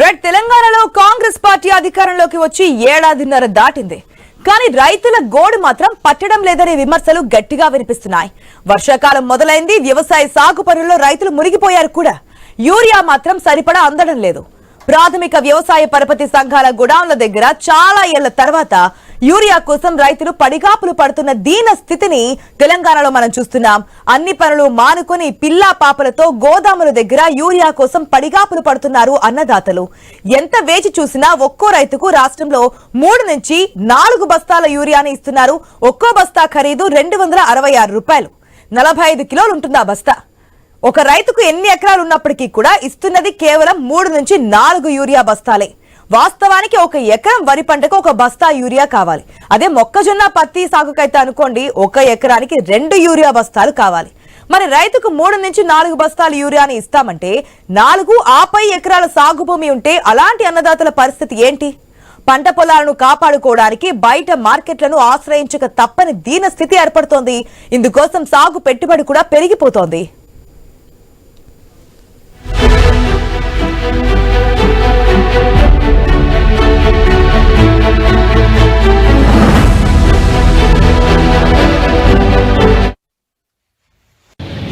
Red తెలంగాణలో Congress party అధికారంలోకి వచ్చి ఏడాదిన్నర దాటింది. కానీ రైతుల గోడు మాత్రం పట్టడం లేదనే విమర్శలు గట్టిగా వినిపిస్తున్నాయి. వర్షాకాలం మొదలైంది వ్యవసాయ సాగు పనుల్లో రైతులు మునిగిపోయారు కూడా. యూరియా మాత్రం సరిపడా అందడం లేదు. ప్రాథమిక వ్యవసాయ పరపతి సంఘాల గుడాంల దగ్గర చాలా ఏళ్ళ తర్వాత యూరియా కోసం రైతులు పడిగాపులు పడుతున్న దీన స్థితిని తెలంగాణలో మనం చూస్తున్నాం. అన్ని పనులు మానుకుని పిల్లా పాపలతో గోదాముల దగ్గర యూరియా కోసం పడిగాపులు పడుతున్నారు అన్నదాతలు. ఎంత వేచి చూసినా ఒక్కో రైతుకు రాష్ట్రంలో మూడు నుంచి నాలుగు బస్తాల యూరియాని ఇస్తున్నారు. ఒక్కో బస్తా ఖరీదు రెండు వందల అరవై ఆరు రూపాయలు. నలభై ఐదు కిలోలు ఉంటుంది ఆ బస్తా? ఒక రైతుకు ఎన్ని ఎకరాలు ఉన్నప్పటికీ కూడా ఇస్తున్నది కేవలం మూడు నుంచి నాలుగు యూరియా బస్తాలే. వాస్తవానికి ఒక ఎకరం వరి పంటకు ఒక బస్తా యూరియా కావాలి. అదే మొక్కజొన్న పత్తి సాగుకైతే అనుకోండి ఒక ఎకరానికి రెండు యూరియా బస్తాలు కావాలి. మరి రైతుకు మూడు నుంచి నాలుగు బస్తాలు యూరియాని ఇస్తామంటే నాలుగు ఆపై ఎకరాల సాగు భూమి ఉంటే అలాంటి అన్నదాతల పరిస్థితి ఏంటి? పంట పొలాలను కాపాడుకోవడానికి బయట మార్కెట్లను ఆశ్రయించక తప్పని దీన స్థితి ఏర్పడుతోంది. ఇందుకోసం సాగు పెట్టుబడి కూడా పెరిగిపోతోంది.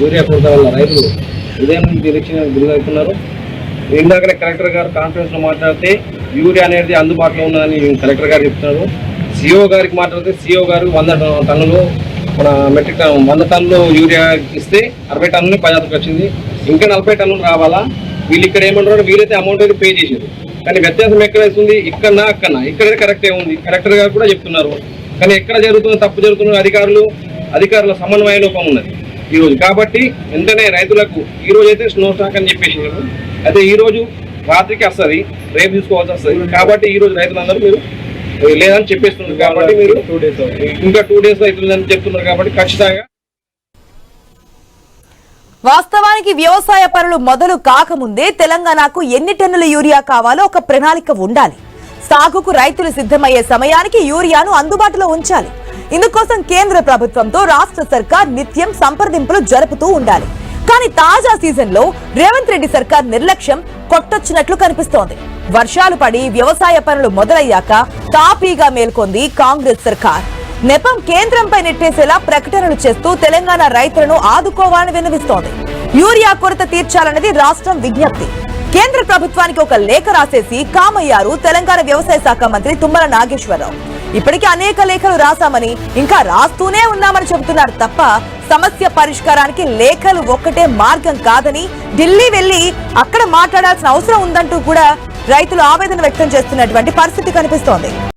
యూరియా కొరత వల్ల రైతులు ఉదయం నుంచి నిరీక్షణ గురవుతున్నారు ఇందాకనే కలెక్టర్ గారు కాన్ఫరెన్స్లో మాట్లాడితే యూరియా అనేది అందుబాటులో ఉన్నదని కలెక్టర్ గారు చెప్తున్నారు. సిఓ గారికి మాట్లాడితే సిఓ గారు వంద టన్నులు మన మెట్రిక్ టన్ వంద టన్నులు యూరియా ఇస్తే అరవై టన్నులు పదార్థకు వచ్చింది. ఇంకా నలభై టన్నులు రావాలా? వీళ్ళు ఇక్కడ ఏమంటారు వీరైతే అమౌంట్ అయితే పే చేసారు కానీ వ్యత్యాసం ఎక్కడ ఇక్కడ ఇక్కడనా అక్కడనా? ఇక్కడే కరెక్టే ఉంది. కలెక్టర్ గారు కూడా చెప్తున్నారు. కానీ ఎక్కడ జరుగుతుందో తప్పు జరుగుతున్న అధికారులు అధికారుల సమన్వయ లోపం ఉన్నది. ఈ రోజు కాబట్టి వెంటనే రైతులకు ఈ రోజు అయితే స్నో స్టాక్ అని చెప్పేసారు అయితే ఈ రోజు రాత్రికి వస్తుంది రేపు తీసుకోవాల్సి వస్తుంది. కాబట్టి ఈ రోజు రైతులందరూ మీరు లేదని చెప్పేస్తున్నారు. కాబట్టి మీరు టూ డేస్ ఇంకా టూ డేస్ అవుతుందని చెప్తున్నారు కాబట్టి ఖచ్చితంగా వాస్తవానికి వ్యవసాయ పనులు మొదలు కాకముందే తెలంగాణకు ఎన్ని టన్నుల యూరియా కావాలో ఒక ప్రణాళిక ఉండాలి. సాగుకు రైతులు సిద్ధమయ్యే సమయానికి యూరియాను అందుబాటులో ఉంచాలి. ఇందుకోసం కేంద్ర ప్రభుత్వంతో రాష్ట్ర సర్కార్ నిత్యం సంప్రదింపులు జరుపుతూ ఉండాలి. కానీ తాజా సీజన్లో రేవంత్ రెడ్డి సర్కార్ నిర్లక్ష్యం కొట్టొచ్చినట్లు కనిపిస్తోంది. వర్షాలు పడి వ్యవసాయ పనులు మొదలయ్యాక తాపీగా మేల్కొంది కాంగ్రెస్ సర్కార్. నెపం కేంద్రంపై నెట్టేసేలా ప్రకటనలు చేస్తూ తెలంగాణ రైతులను ఆదుకోవాలని విన్నవిస్తోంది. యూరియా కొరత తీర్చాలన్నది రాష్ట్రం విజ్ఞప్తి. కేంద్ర ప్రభుత్వానికి ఒక లేఖ రాసేసి కామయ్యారు తెలంగాణ వ్యవసాయ శాఖ మంత్రి తుమ్మల నాగేశ్వరరావు. ఇప్పటికే అనేక లేఖలు రాశామని ఇంకా రాస్తూనే ఉన్నామని చెబుతున్నారు తప్ప సమస్య పరిష్కారానికి లేఖలు ఒక్కటే మార్గం కాదని ఢిల్లీ వెళ్ళి అక్కడ మాట్లాడాల్సిన అవసరం ఉందంటూ కూడా రైతులు ఆవేదన వ్యక్తం చేస్తున్నటువంటి పరిస్థితి కనిపిస్తోంది.